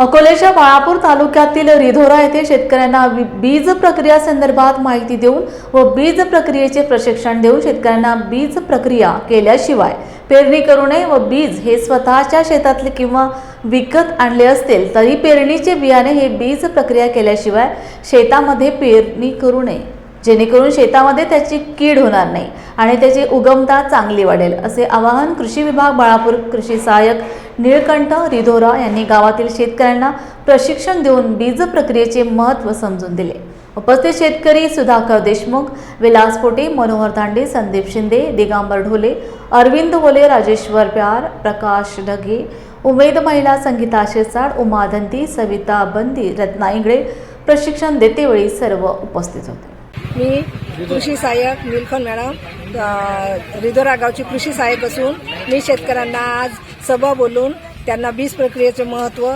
अकोल्याच्या बाळापूर तालुक्यातील रिधोरा येथे शेतकऱ्यांना बीज प्रक्रिया संदर्भात माहिती देऊन व बीज प्रक्रियेचे प्रशिक्षण देऊन शेतकऱ्यांना बीज प्रक्रिया केल्याशिवाय पेरणी करू नये व बीज हे स्वतःच्या शेतातले किंवा विकत आणले असतील तरी पेरणीचे बियाणे हे बीज प्रक्रिया केल्याशिवाय शेतामध्ये पेरणी करू नये. जेणेकरून शेतामध्ये त्याची कीड होणार नाही आणि त्याची उगमता चांगली वाढेल असे आवाहन कृषी विभाग बाळापूर कृषी सहाय्यक निळकंठ रिधोरा यांनी गावातील शेतकऱ्यांना प्रशिक्षण देऊन बीज प्रक्रियेचे महत्त्व समजून दिले. उपस्थित शेतकरी सुधाकर देशमुख विलास पोटे मनोहर दांडे संदीप शिंदे दिगांबर ढोले अरविंद होले राजेश्वर प्यार प्रकाश ढगे उमेद महिला संगीता शिरसाड उमा धंती सविता बंदी रत्ना इंगळे प्रशिक्षण देतेवेळी सर्व उपस्थित होते. मी कृषी सहाय्यक निलखन मॅडम रिदोरा रिधोरा गावची कृषी सहाय्यक असून मी शेतकऱ्यांना आज सभा बोलून त्यांना बीज प्रक्रियेचे महत्त्व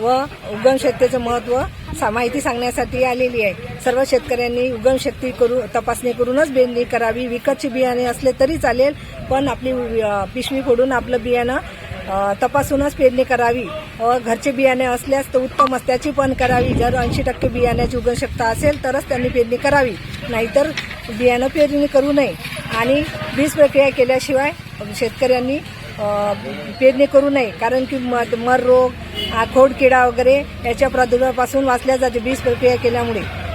व उगमशक्तीचं महत्त्व सा माहिती सांगण्यासाठी आलेली आहे. सर्व शेतकऱ्यांनी उगमशक्ती करू तपासणी करूनच बेंदी करावी. विकतची बियाणे असले तरी चालेल पण आपली पिशवी फोडून आपलं बियाणं तपासूनच पेरणी करावी. घरचे बियाणे असल्यास तर उत्तम त्याची पण करावी. जर ऐंशी टक्के बियाण्याची उगवशक्ता असेल तरच त्यांनी पेरणी करावी. नाहीतर बियाणं पेरणी करू नये. आणि बीज प्रक्रिया केल्याशिवाय शेतकऱ्यांनी पेरणी करू नये. कारण की म- मर रोग आ, खोडकिडा वगैरे याच्या प्रादुर्भावापासून वाचल्या जाते बीज प्रक्रिया केल्यामुळे.